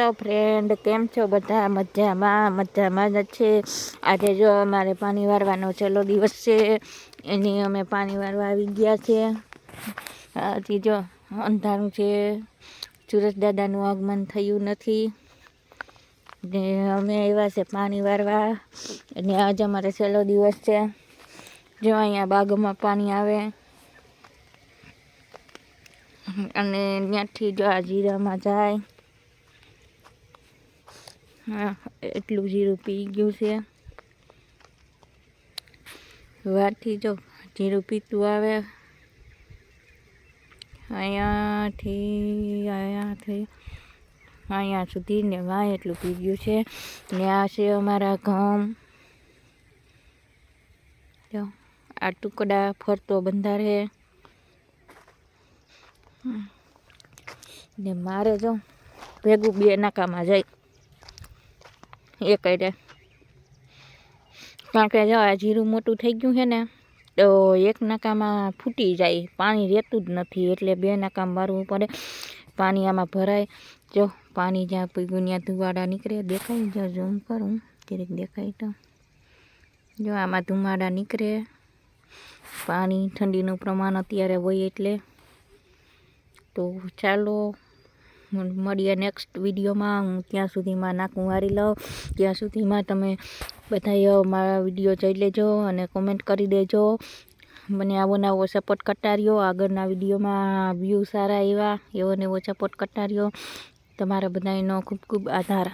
Hello friend કેમ છો બધા? મજામાં મજામાં જ છે. આજે જો અમારે પાણી વારવાનો છેલ્લો દિવસ છે, એની અમે પાણી વારવા આવી ગયા છે. હજી જો અંધારું છે. સુરજ દાદાનું આગમન થયું નથી. ને અમે આવ્યા છે પાણી વારવા. અને આજે અમારે છેલ્લો દિવસ છે. જો અહીંયા બાગમાં પાણી આવે. અને ત્યાંથી જો આ જીરામાં જાય. હા, એટલું જીરું પી ગયું છે. વારથી જો જીરું પીતું આવે. અહીંયાથી અહીંયાથી, અહીંયા સુધી ને વાય એટલું પી ગયું છે. ને આ છે અમારા ઘઉં. જો, આ ટુકડા ફરતો બંધારે. ને મારે જો ભેગું બે નાકામાં જાય. એ કરે કારણ કે જો આ જીરું મોટું થઈ ગયું છે ને, તો એક નાકામાં ફૂટી જાય. પાણી રહેતું જ નથી. એટલે બે નાકામ મારવું પડે. પાણી આમાં ભરાય. જો પાણી જ્યાં પીગું ત્યાં ધુવાડા નીકળે. દેખાય જો ઝૂમ કરું? ક્યારેક દેખાય તો. જો આમાં ધુમાડા નીકળે. પાણી ઠંડીનું પ્રમાણ અત્યારે હોય એટલે. તો ચાલો મળીએ નેક્સ્ટ વિડીયોમાં. હું ત્યાં સુધીમાં નાકું વારી લઉં ત્યાં સુધીમાં તમે બધાએ મારા વીડિયો જોઈ લેજો અને કોમેન્ટ કરી દેજો. મને આવો નવો સપોર્ટ કરતા રહ્યો આગળના વિડીયોમાં વ્યૂ સારા એવા. એવો ને એવો સપોર્ટ કરતા રહ્યો તમારા બધાનો ખૂબ ખૂબ આભાર.